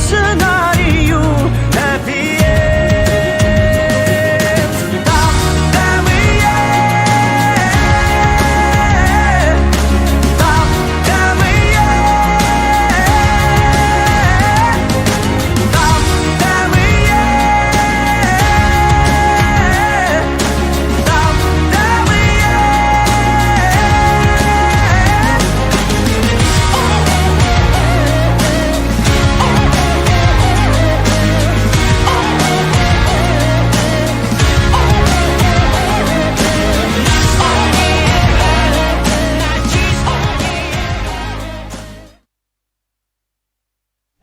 是那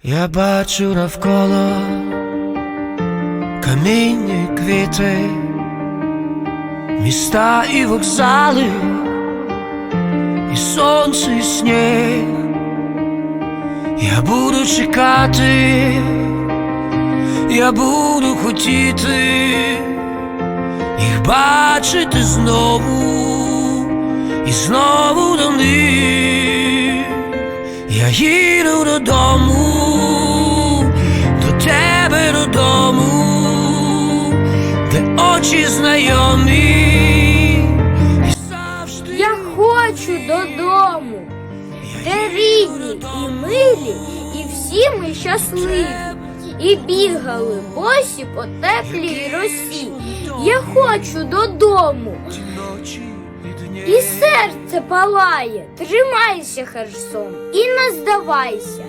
Я бачу навколо каміння і квіти, міста і вокзали, і сонце, і сніг. Я буду чекати, я буду хотіти їх бачити знову і знову до них. Я їду додому, до тебе додому, де очі знайомі. Я хочу додому, де рідні і милі, і всі ми щасливі. І бігали босі по теплій росі. Я хочу додому. І серце палає. Тримайся, Херсон, і не здавайся.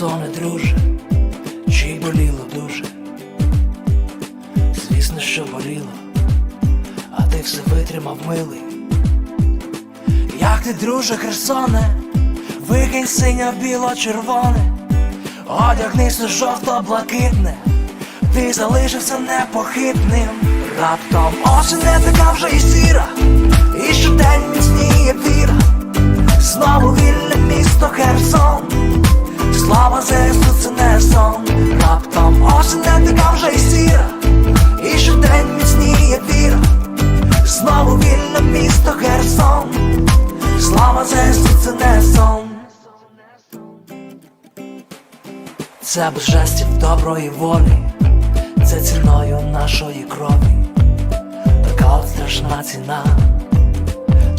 Як друже, чи боліло дуже? Звісно, що боліло, а ти все витримав милий. Як ти, друже, Херсоне, викинь синьо біло червоне, одягнися жовто-блакитне, ти залишився непохитним. Раптом осінь не така вже і сіра, Це без жестів доброї волі Це ціною нашої крові. Така от страшна ціна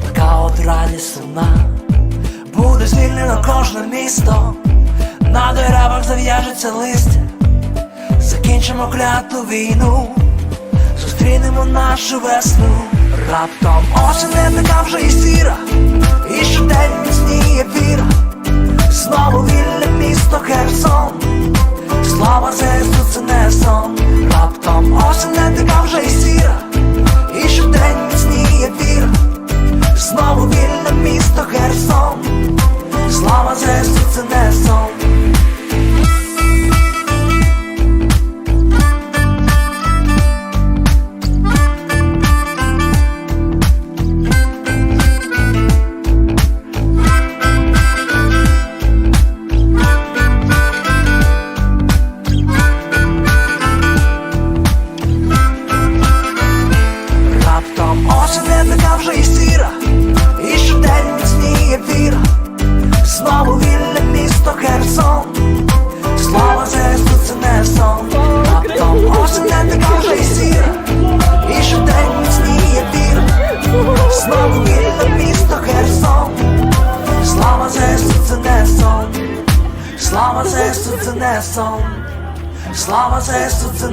Така от радість сумна. Буде звільнено кожне місто, на деревах зав'яжеться листя, закінчимо кляту війну, зустрінемо нашу весну. Раптом осінь не така вже і сіра, і щодень міцніє віра, знову вільне місто Херсон, слава ЗСУ це не сон. Раптом осінь не така вже і сіра, і щодень міцніє віра. Знову вільне місто Херсон Слава ЗСУ це не сон Сон. Слава ЗСУ це